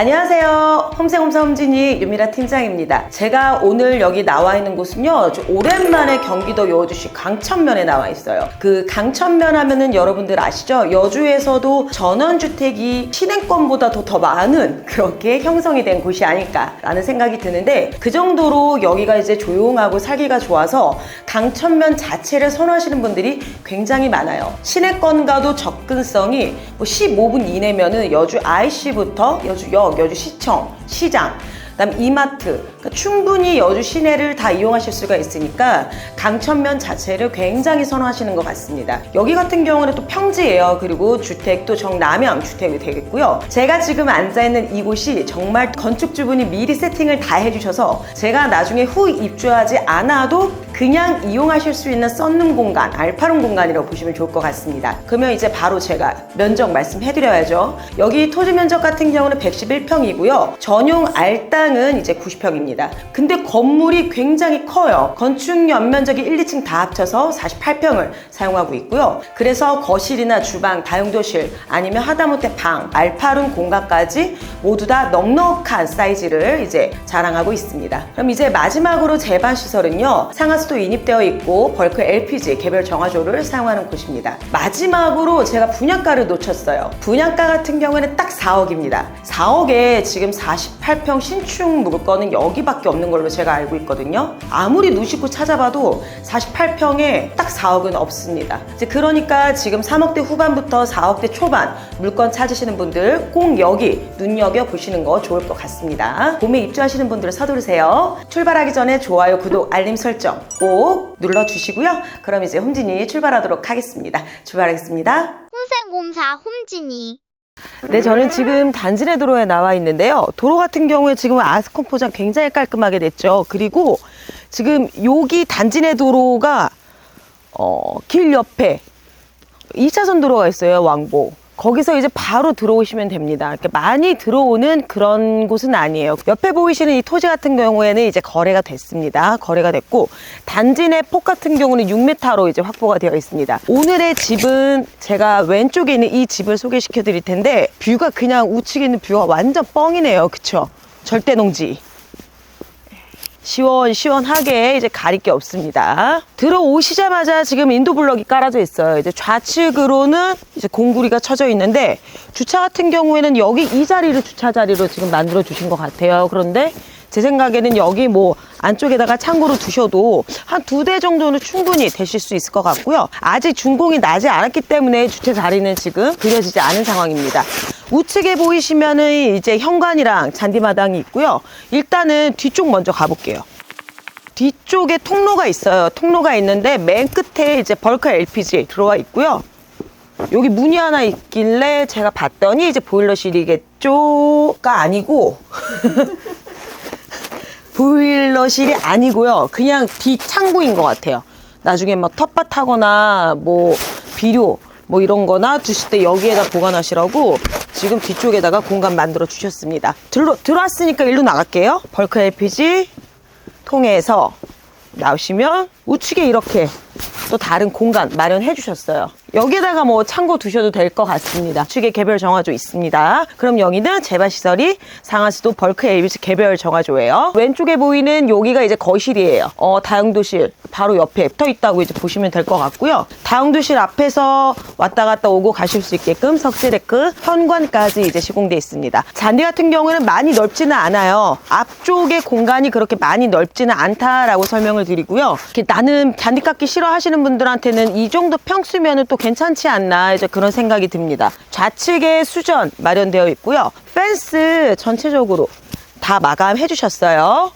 안녕하세요. 홈생홈사 홈진이 유미라 팀장입니다. 제가 오늘 여기 나와 있는 곳은요. 좀 오랜만에 경기도 여주시 강천면에 나와 있어요. 그 강천면 하면은 여러분들 아시죠? 여주에서도 전원주택이 시행권보다도 더 많은 그렇게 형성이 된 곳이 아닐까라는 생각이 드는데 그 정도로 여기가 이제 조용하고 살기가 좋아서 강천면 자체를 선호하시는 분들이 굉장히 많아요. 시내권과도 접근성이 뭐 15분 이내면은 여주 IC부터 여주 역, 여주시청, 시장, 그다음 이마트 그러니까 충분히 여주 시내를 다 이용하실 수가 있으니까 강천면 자체를 굉장히 선호하시는 것 같습니다. 여기 같은 경우는 또 평지예요. 그리고 주택도 정남향 주택이 되겠고요. 제가 지금 앉아 있는 이곳이 정말 건축주분이 미리 세팅을 다 해주셔서 제가 나중에 후 입주하지 않아도 그냥 이용하실 수 있는 썬룸 공간, 알파룸 공간이라고 보시면 좋을 것 같습니다. 그러면 이제 바로 제가 면적 말씀해드려야죠. 여기 토지 면적 같은 경우는 111평이고요. 전용 알땅은 이제 90평입니다. 근데 건물이 굉장히 커요. 건축 연면적이 1, 2층 다 합쳐서 48평을 사용하고 있고요. 그래서 거실이나 주방, 다용도실 아니면 하다못해 방, 알파룸 공간까지 모두 다 넉넉한 사이즈를 이제 자랑하고 있습니다. 그럼 이제 마지막으로 제반 시설은요. 상하수 도 인입되어 있고 벌크 LPG 개별 정화조를 사용하는 곳입니다. 마지막으로 제가 분양가를 놓쳤어요. 분양가 같은 경우에는 딱 4억입니다. 4억에 지금 48평 신축 물건은 여기밖에 없는 걸로 제가 알고 있거든요. 아무리 누시고 찾아봐도 48평에 딱 4억은 없습니다. 이제 그러니까 지금 3억대 후반부터 4억대 초반 물건 찾으시는 분들 꼭 여기 눈여겨 보시는 거 좋을 것 같습니다. 봄에 입주하시는 분들 서두르세요. 출발하기 전에 좋아요, 구독, 알림 설정 꼭 눌러주시고요. 그럼 이제 홈진이 출발하도록 하겠습니다. 출발하겠습니다. 홍생곰사 홈진이 네, 저는 지금 단지내 도로에 나와 있는데요. 도로 같은 경우에 지금 아스콘 포장 굉장히 깔끔하게 됐죠. 그리고 지금 여기 단지내 도로가 어, 길 옆에 2차선 도로가 있어요. 왕복. 거기서 이제 바로 들어오시면 됩니다. 이렇게 많이 들어오는 그런 곳은 아니에요. 옆에 보이시는 이 토지 같은 경우에는 이제 거래가 됐습니다. 거래가 됐고 단지 내 폭 같은 경우는 6m로 이제 확보가 되어 있습니다. 오늘의 집은 제가 왼쪽에 있는 이 집을 소개시켜 드릴 텐데 뷰가 그냥 우측에 있는 뷰가 완전 뻥이네요. 그쵸? 절대 농지. 시원시원하게 이제 가릴 게 없습니다. 들어오시자마자 지금 인도 블럭이 깔아져 있어요. 이제 좌측으로는 이제 공구리가 쳐져 있는데 주차 같은 경우에는 여기 이 자리를 주차 자리로 지금 만들어 주신 것 같아요. 그런데 제 생각에는 여기 뭐 안쪽에다가 창고로 두셔도 한 두 대 정도는 충분히 되실 수 있을 것 같고요. 아직 준공이 나지 않았기 때문에 주차 자리는 지금 그려지지 않은 상황입니다. 우측에 보이시면은 이제 현관이랑 잔디마당이 있고요. 일단은 뒤쪽 먼저 가볼게요. 뒤쪽에 통로가 있어요. 통로가 있는데 맨 끝에 이제 벌크 LPG 들어와 있고요. 여기 문이 하나 있길래 제가 봤더니 이제 보일러실이겠죠가 아니고 보일러실이 아니고요. 그냥 뒷창고인 것 같아요. 나중에 막 텃밭하거나 뭐 비료 뭐 이런 거나 두실 때 여기에다 보관하시라고 지금 뒤쪽에다가 공간 만들어 주셨습니다. 들어, 들어왔으니까 일로 나갈게요. 벌크 LPG 통해서 나오시면 우측에 이렇게 또 다른 공간 마련해 주셨어요. 여기에다가 뭐 창고 두셔도 될 것 같습니다. 우측에 개별 정화조 있습니다. 그럼 여기는 재발시설이 상하수도 벌크 LBC 개별 정화조예요. 왼쪽에 보이는 여기가 이제 거실이에요. 어, 다용도실 바로 옆에 붙어 있다고 이제 보시면 될 것 같고요. 다용도실 앞에서 왔다 갔다 오고 가실 수 있게끔 석쇠데크 현관까지 이제 시공되어 있습니다. 잔디 같은 경우는 많이 넓지는 않아요. 앞쪽에 공간이 그렇게 많이 넓지는 않다라고 설명을 드리고요. 나는 잔디 깎기 싫어하시는 분들한테는 이 정도 평수면은 또 괜찮지 않나 이제 그런 생각이 듭니다. 좌측에 수전 마련되어 있고요. 펜스 전체적으로 다 마감해 주셨어요.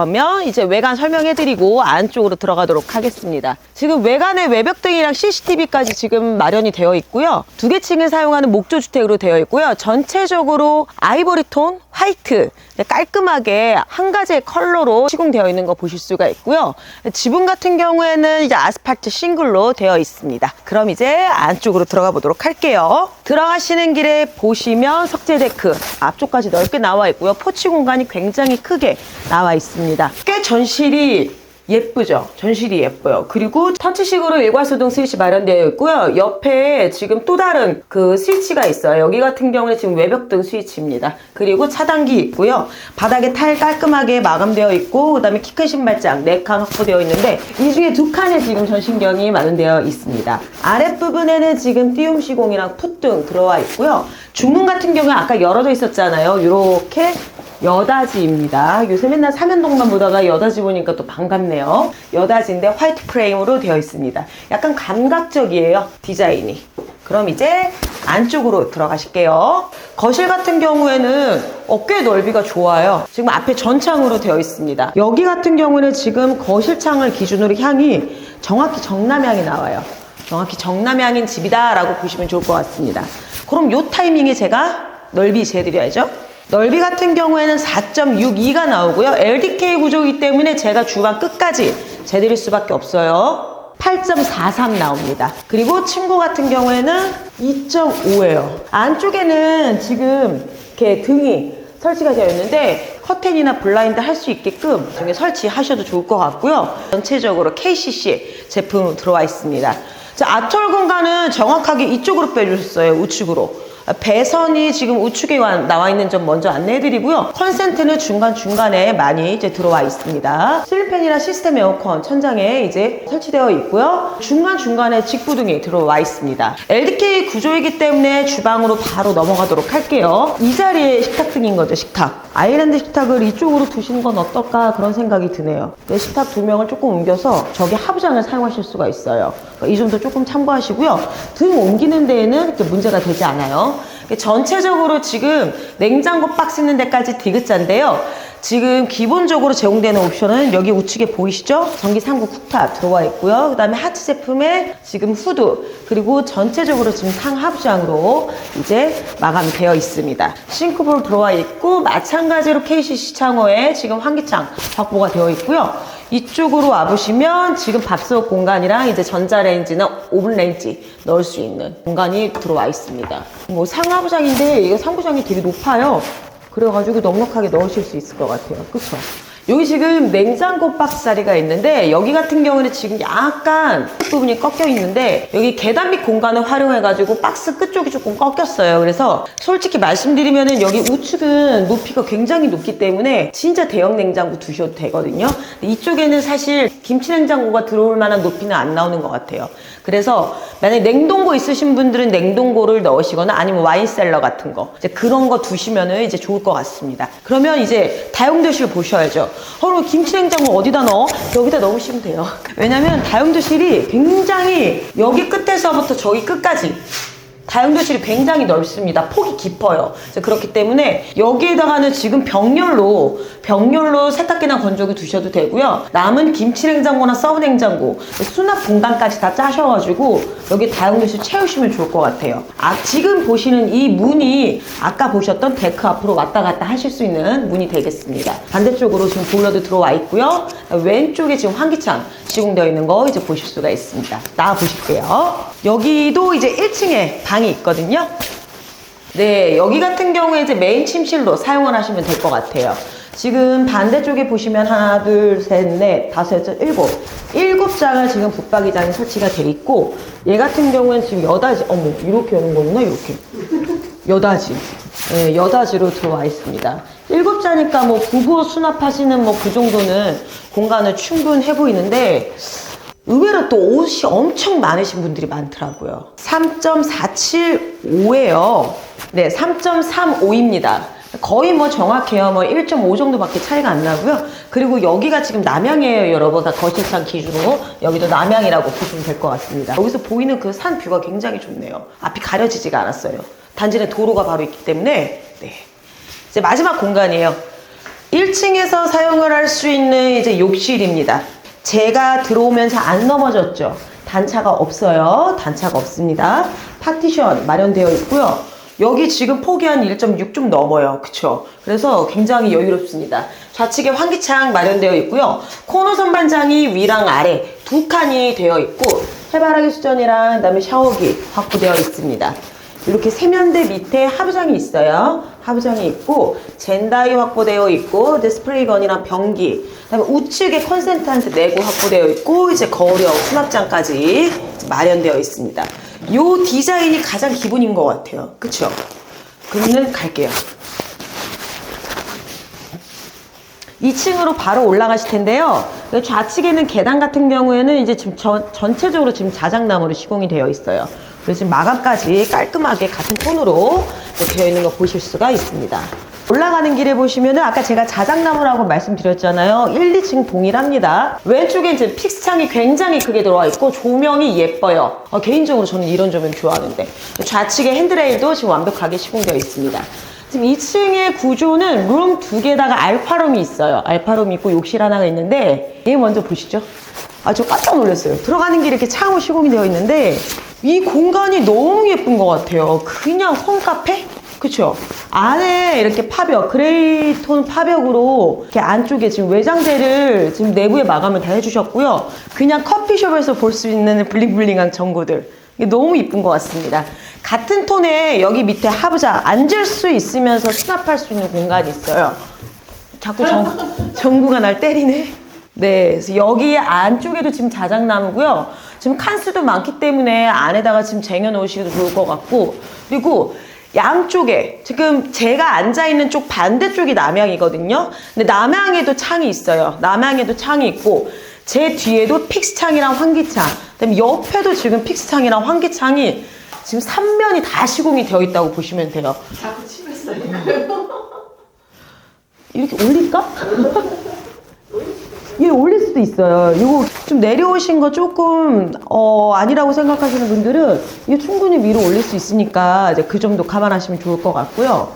그러면 이제 외관 설명해드리고 안쪽으로 들어가도록 하겠습니다. 지금 외관에 외벽등이랑 CCTV까지 지금 마련이 되어 있고요. 두 개 층을 사용하는 목조주택으로 되어 있고요. 전체적으로 아이보리 톤, 화이트, 깔끔하게 한 가지의 컬러로 시공되어 있는 거 보실 수가 있고요. 지붕 같은 경우에는 이제 아스팔트 싱글로 되어 있습니다. 그럼 이제 안쪽으로 들어가 보도록 할게요. 들어가시는 길에 보시면 석재 데크 앞쪽까지 넓게 나와 있고요. 포치 공간이 굉장히 크게 나와 있습니다. 꽤 전실이 예쁘죠? 전실이 예뻐요. 그리고 터치식으로 일괄소등 스위치 마련되어 있고요. 옆에 지금 또 다른 그 스위치가 있어요. 여기 같은 경우는 지금 외벽등 스위치입니다. 그리고 차단기 있고요. 바닥에 타일 깔끔하게 마감되어 있고 그다음에 키 큰 신발장 4칸 확보되어 있는데 이 중에 두 칸에 지금 전신경이 마련되어 있습니다. 아랫부분에는 지금 띄움 시공이랑 풋등 들어와 있고요. 중문 같은 경우는 아까 열어져 있었잖아요. 이렇게 여다지입니다. 요새 맨날 삼연동만 보다가 여다지 보니까 또 반갑네요. 여다지인데 화이트 프레임으로 되어 있습니다. 약간 감각적이에요. 디자인이. 그럼 이제 안쪽으로 들어가실게요. 거실 같은 경우에는 어깨 넓이가 좋아요. 지금 앞에 전창으로 되어 있습니다. 여기 같은 경우는 지금 거실창을 기준으로 향이 정확히 정남향이 나와요. 정확히 정남향인 집이다라고 보시면 좋을 것 같습니다. 그럼 요 타이밍에 제가 넓이 재드려야죠. 넓이 같은 경우에는 4.62가 나오고요. LDK 구조이기 때문에 제가 주방 끝까지 재드릴 수밖에 없어요. 8.43 나옵니다. 그리고 친구 같은 경우에는 2.5예요. 안쪽에는 지금 이렇게 등이 설치가 되어 있는데 커튼이나 블라인드 할 수 있게끔 등에 설치하셔도 좋을 것 같고요. 전체적으로 KCC 제품 들어와 있습니다. 자, 아철 공간은 정확하게 이쪽으로 빼주셨어요. 우측으로. 배선이 지금 우측에 와- 나와 있는 점 먼저 안내해드리고요. 컨센트는 중간중간에 많이 이제 들어와 있습니다. 실리팬이나 시스템 에어컨 천장에 이제 설치되어 있고요. 중간중간에 직부등이 들어와 있습니다. LDK 구조이기 때문에 주방으로 바로 넘어가도록 할게요. 이 자리에 식탁등인 거죠, 식탁. 아일랜드 식탁을 이쪽으로 두시는 건 어떨까 그런 생각이 드네요. 내 식탁 두 명을 조금 옮겨서 저기 하부장을 사용하실 수가 있어요. 이 점도 조금 참고하시고요. 등 옮기는 데에는 문제가 되지 않아요. 전체적으로 지금 냉장고 박스 있는 데까지 디귿자인데요. 지금 기본적으로 제공되는 옵션은 여기 우측에 보이시죠? 전기 상구 쿡탑 들어와 있고요. 그 다음에 하츠 제품에 지금 후드 그리고 전체적으로 지금 상하부장으로 이제 마감이 되어 있습니다. 싱크볼 들어와 있고 마찬가지로 KCC 창호에 지금 환기창 확보가 되어 있고요. 이쪽으로 와보시면 지금 밥솥 공간이랑 이제 전자레인지나 오븐레인지 넣을 수 있는 공간이 들어와 있습니다. 뭐 상하부장인데 이거 상부장이 되게 높아요. 그래가지고 넉넉하게 넣으실 수 있을 것 같아요. 그쵸? 여기 지금 냉장고 박스 자리가 있는데 여기 같은 경우는 지금 약간 부분이 꺾여 있는데 여기 계단 밑 공간을 활용해가지고 박스 끝쪽이 조금 꺾였어요. 그래서 솔직히 말씀드리면은 여기 우측은 높이가 굉장히 높기 때문에 진짜 대형 냉장고 두셔도 되거든요. 이쪽에는 사실 김치 냉장고가 들어올 만한 높이는 안 나오는 것 같아요. 그래서 만약에 냉동고 있으신 분들은 냉동고를 넣으시거나 아니면 와인셀러 같은 거 이제 그런 거 두시면은 이제 좋을 것 같습니다. 그러면 이제 다용도실 보셔야죠. 어, 그럼 김치냉장고 어디다 넣어? 여기다 넣으시면 돼요. 왜냐면 다용도실이 굉장히 여기 끝에서부터 저기 끝까지 다용도실이 굉장히 넓습니다. 폭이 깊어요. 그렇기 때문에 여기에다가는 지금 병렬로 병렬로 세탁기나 건조기 두셔도 되고요. 남은 김치냉장고나 서브냉장고 수납 공간까지 다 짜셔가지고 여기 다용도실 채우시면 좋을 것 같아요. 아 지금 보시는 이 문이 아까 보셨던 데크 앞으로 왔다 갔다 하실 수 있는 문이 되겠습니다. 반대쪽으로 지금 보일러도 들어와 있고요. 왼쪽에 지금 환기창 시공되어 있는 거 이제 보실 수가 있습니다. 나와 보실게요. 여기도 이제 1층에 방이 있거든요. 네, 여기 같은 경우에 이제 메인 침실로 사용을 하시면 될 것 같아요. 지금 반대쪽에 보시면 하나, 둘, 셋, 넷, 다섯, 여섯, 일곱. 일곱 장을 지금 붙박이장이 설치가 돼 있고, 얘 같은 경우에는 지금 여다지, 어머, 이렇게 여는 거구나, 이렇게. 여다지. 네, 여다지로 들어와 있습니다. 일곱 자니까 뭐 부부 수납하시는 뭐 그 정도는 공간을 충분해 보이는데, 의외로 또 옷이 엄청 많으신 분들이 많더라고요. 3.475예요. 네, 3.35입니다. 거의 뭐 정확해요. 뭐 1.5 정도밖에 차이가 안 나고요. 그리고 여기가 지금 남향이에요, 여러분. 그러니까 거실창 기준으로 여기도 남향이라고 보시면 될 것 같습니다. 여기서 보이는 그 산 뷰가 굉장히 좋네요. 앞이 가려지지가 않았어요. 단지는 도로가 바로 있기 때문에 네. 이제 마지막 공간이에요. 1층에서 사용을 할 수 있는 이제 욕실입니다. 제가 들어오면서 안 넘어졌죠. 단차가 없어요. 단차가 없습니다. 파티션 마련되어 있고요. 여기 지금 폭이 한 1.6 좀 넘어요. 그쵸? 그래서 굉장히 여유롭습니다. 좌측에 환기창 마련되어 있고요. 코너 선반장이 위랑 아래 두 칸이 되어 있고 해바라기 수전이랑 그다음에 샤워기 확보되어 있습니다. 이렇게 세면대 밑에 하부장이 있어요. 하부장이 있고 젠다이 확보되어 있고 디스플레이건이랑 변기 그다음에 우측에 컨센트한테 내고 확보되어 있고 이제 거울이하고 수납장까지 마련되어 있습니다. 요 디자인이 가장 기본인 것 같아요. 그쵸? 그러면 갈게요. 2층으로 바로 올라가실 텐데요. 그 좌측에는 계단 같은 경우에는 이제 지금 전, 전체적으로 지금 자작나무로 시공이 되어 있어요. 그래서 지금 마감까지 깔끔하게 같은 톤으로 이렇게 되어 있는 거 보실 수가 있습니다. 올라가는 길에 보시면은 아까 제가 자작나무라고 말씀드렸잖아요. 1, 2층 동일합니다. 왼쪽에 이제 픽스창이 굉장히 크게 들어와 있고 조명이 예뻐요. 어, 개인적으로 저는 이런 점을 좋아하는데 좌측에 핸드레일도 지금 완벽하게 시공되어 있습니다. 지금 2층의 구조는 룸 두 개다가 알파룸이 있어요. 알파룸이 있고 욕실 하나가 있는데 얘 먼저 보시죠. 아, 저 깜짝 놀랐어요. 들어가는 길에 이렇게 창호 시공이 되어 있는데 이 공간이 너무 예쁜 것 같아요. 그냥 홈카페? 그쵸? 안에 이렇게 파벽, 그레이 톤 파벽으로 이렇게 안쪽에 지금 외장재를 지금 내부에 마감을 다 해주셨고요. 그냥 커피숍에서 볼 수 있는 블링블링한 전구들. 이게 너무 이쁜 것 같습니다. 같은 톤에 여기 밑에 하부자 앉을 수 있으면서 수납할 수 있는 공간이 있어요. 자꾸 전, 전구가 날 때리네. 네, 그래서 여기 안쪽에도 지금 자작나무고요. 지금 칸수도 많기 때문에 안에다가 지금 쟁여 놓으시기도 좋을 것 같고, 그리고 양쪽에 지금 제가 앉아 있는 쪽 반대쪽이 남향이거든요. 근데 남향에도 창이 있어요. 남향에도 창이 있고 제 뒤에도 픽스창이랑 환기창, 그다음에 옆에도 지금 픽스창이랑 환기창이 지금 3면이 다 시공이 되어 있다고 보시면 돼요. 자꾸 침했어요. 이렇게 올릴까? 예, 올릴 수도 있어요. 이거 좀 내려오신 거 조금 어, 아니라고 생각하시는 분들은 이거 충분히 위로 올릴 수 있으니까 이제 그 정도 감안하시면 좋을 것 같고요.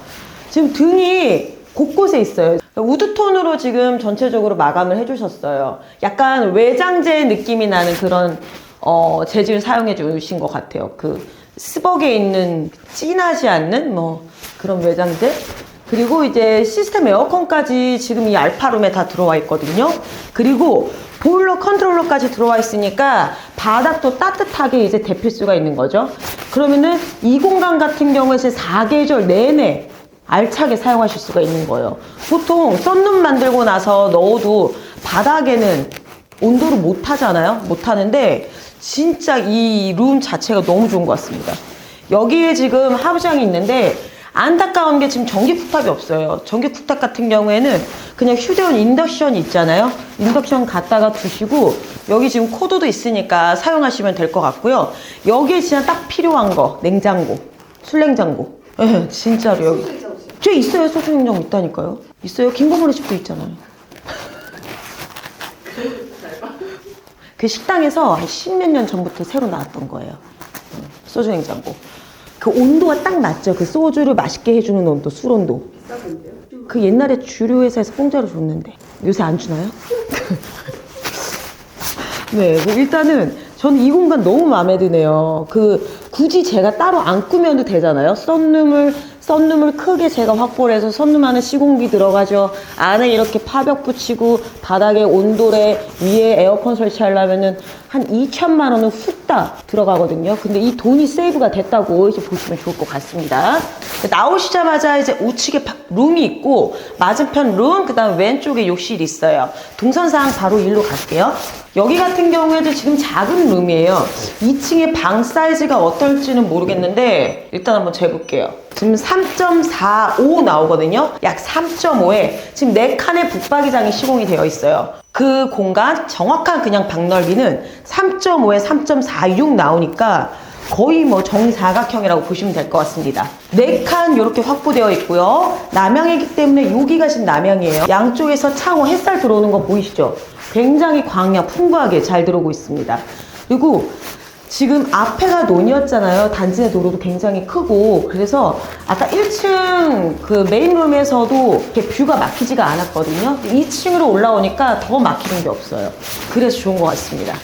지금 등이 곳곳에 있어요. 우드톤으로 지금 전체적으로 마감을 해주셨어요. 약간 외장재 느낌이 나는 그런 어, 재질 사용해 주신 것 같아요. 그 스벅에 있는 진하지 않는 뭐 그런 외장재. 그리고 이제 시스템 에어컨까지 지금 이 알파룸에 다 들어와 있거든요. 그리고 보일러 컨트롤러까지 들어와 있으니까 바닥도 따뜻하게 이제 데필 수가 있는 거죠. 그러면은 이 공간 같은 경우에 이제 4계절 내내 알차게 사용하실 수가 있는 거예요. 보통 썬룸 만들고 나서 넣어도 바닥에는 온도를 못 하잖아요. 못 하는데 진짜 이 룸 자체가 너무 좋은 것 같습니다. 여기에 지금 하부장이 있는데 안타까운 게 지금 전기 쿡탑이 없어요. 전기 쿡탑 같은 경우에는 그냥 휴대용 인덕션이 있잖아요. 인덕션 갖다가 두시고 여기 지금 코드도 있으니까 사용하시면 될 것 같고요. 여기에 진짜 딱 필요한 거 냉장고, 술냉장고. 예, 진짜로 여기. 저 있어요. 소주냉장고 있다니까요. 있어요. 김고모리 집도 있잖아요. 그 식당에서 한 십몇 년 전부터 새로 나왔던 거예요. 어, 소주 냉장고. 그 온도가 딱 맞죠. 그 소주를 맛있게 해주는 온도, 술 온도. 그 옛날에 주류 회사에서 공짜로 줬는데 요새 안 주나요? 네, 뭐 일단은 저는 이 공간 너무 마음에 드네요. 그 굳이 제가 따로 안 꾸며도 되잖아요. 썬룸을 썬룸을 크게 제가 확보를 해서 썬룸 안에 시공기 들어가죠. 안에 이렇게 파벽 붙이고 바닥에 온도래 위에 에어컨 설치하려면은 한 2천만 원은 후딱 들어가거든요. 근데 이 돈이 세이브가 됐다고 이제 보시면 좋을 것 같습니다. 나오시자마자 이제 우측에 바- 룸이 있고 맞은편 룸, 그다음 왼쪽에 욕실이 있어요. 동선상 바로 일로 갈게요. 여기 같은 경우에도 지금 작은 룸이에요. 2층의 방 사이즈가 어떨지는 모르겠는데 일단 한번 재볼게요. 지금 3.45 나오거든요. 약 3.5에 지금 4칸의 붙박이장이 시공이 되어 있어요. 그 공간 정확한 그냥 방 넓이는 3.5에 3.46 나오니까 거의 뭐 정사각형이라고 보시면 될 것 같습니다. 네 칸 이렇게 확보되어 있고요. 남향이기 때문에 여기가 지금 남향이에요. 양쪽에서 창호 햇살 들어오는 거 보이시죠? 굉장히 광야 풍부하게 잘 들어오고 있습니다. 그리고 지금 앞에가 논이었잖아요. 단지 내 도로도 굉장히 크고 그래서 아까 1층 그 메인룸에서도 이렇게 뷰가 막히지가 않았거든요. 2층으로 올라오니까 더 막히는 게 없어요. 그래서 좋은 것 같습니다.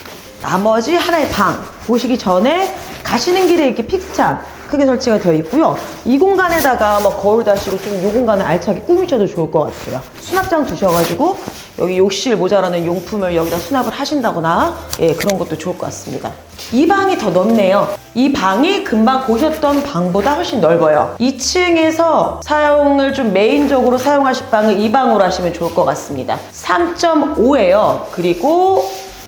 나머지 하나의 방 보시기 전에 가시는 길에 이렇게 픽스창 크게 설치가 되어 있고요. 이 공간에다가 뭐 거울 다시고 좀 이 공간을 알차게 꾸미셔도 좋을 것 같아요. 수납장 두셔가지고 여기 욕실 모자라는 용품을 여기다 수납을 하신다거나 예, 그런 것도 좋을 것 같습니다. 이 방이 더 넓네요. 이 방이 금방 보셨던 방보다 훨씬 넓어요. 2층에서 사용을 좀 메인적으로 사용하실 방은 이 방으로 하시면 좋을 것 같습니다. 3.5예요. 그리고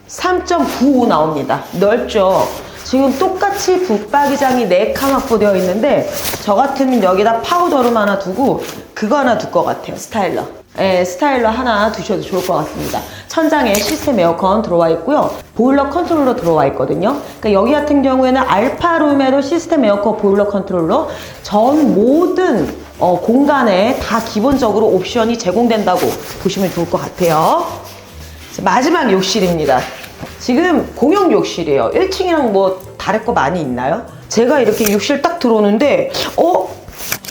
3.95 나옵니다. 넓죠? 지금 똑같이 붙박이장이 4칸 확보되어 있는데 저 같으면 여기다 파우더룸 하나 두고 그거 하나 둘 것 같아요. 스타일러. 예, 스타일러 하나 두셔도 좋을 것 같습니다. 천장에 시스템 에어컨 들어와 있고요. 보일러 컨트롤러 들어와 있거든요. 그러니까 여기 같은 경우에는 알파룸에도 시스템 에어컨 보일러 컨트롤러 전 모든 어, 공간에 다 기본적으로 옵션이 제공된다고 보시면 좋을 것 같아요. 자, 마지막 욕실입니다. 지금 공용 욕실이에요. 1층이랑 뭐 다를 거 많이 있나요? 제가 이렇게 욕실 딱 들어오는데, 어?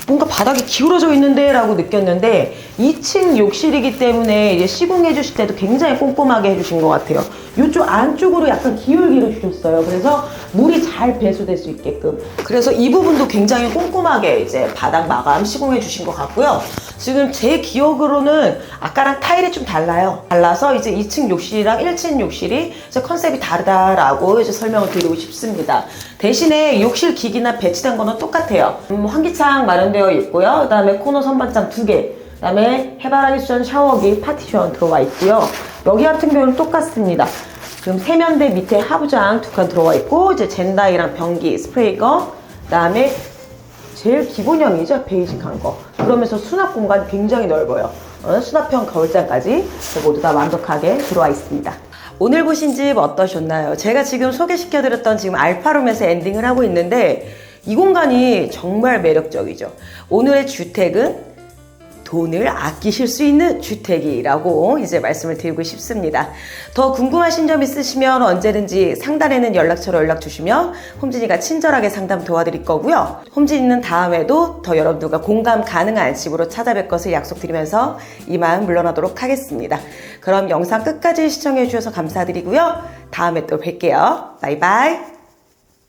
뭔가 바닥이 기울어져 있는데 라고 느꼈는데 2층 욕실이기 때문에 이제 시공해 주실 때도 굉장히 꼼꼼하게 해주신 것 같아요. 이쪽 안쪽으로 약간 기울기를 주셨어요. 그래서 물이 잘 배수될 수 있게끔. 그래서 이 부분도 굉장히 꼼꼼하게 이제 바닥 마감 시공해 주신 것 같고요. 지금 제 기억으로는 아까랑 타일이 좀 달라요. 달라서 이제 2층 욕실이랑 1층 욕실이 이제 컨셉이 다르다라고 이제 설명을 드리고 싶습니다. 대신에 욕실 기기나 배치된 거는 똑같아요. 음, 환기창 마련되어 있고요. 그 다음에 코너 선반장 두 개. 그다음에 해바라기 수전 샤워기 파티션 들어와 있고요. 여기 같은 경우는 똑같습니다. 지금 세면대 밑에 하부장 두 칸 들어와 있고 이제 젠다이랑 변기 스프레이거 그다음에 제일 기본형이죠 베이직한 거 그러면서 수납 공간이 굉장히 넓어요 어, 수납형 거울장까지 모두 다 완벽하게 들어와 있습니다 오늘 보신 집 어떠셨나요? 제가 지금 소개시켜드렸던 지금 알파룸에서 엔딩을 하고 있는데 이 공간이 정말 매력적이죠 오늘의 주택은 돈을 아끼실 수 있는 주택이라고 이제 말씀을 드리고 싶습니다. 더 궁금하신 점 있으시면 언제든지 상단에 는 연락처로 연락 주시면 홈진이가 친절하게 상담 도와드릴 거고요. 홈진이는 다음에도 더 여러분들과 공감 가능한 집으로 찾아뵐 것을 약속드리면서 이만 물러나도록 하겠습니다. 그럼 영상 끝까지 시청해 주셔서 감사드리고요. 다음에 또 뵐게요. 바이바이.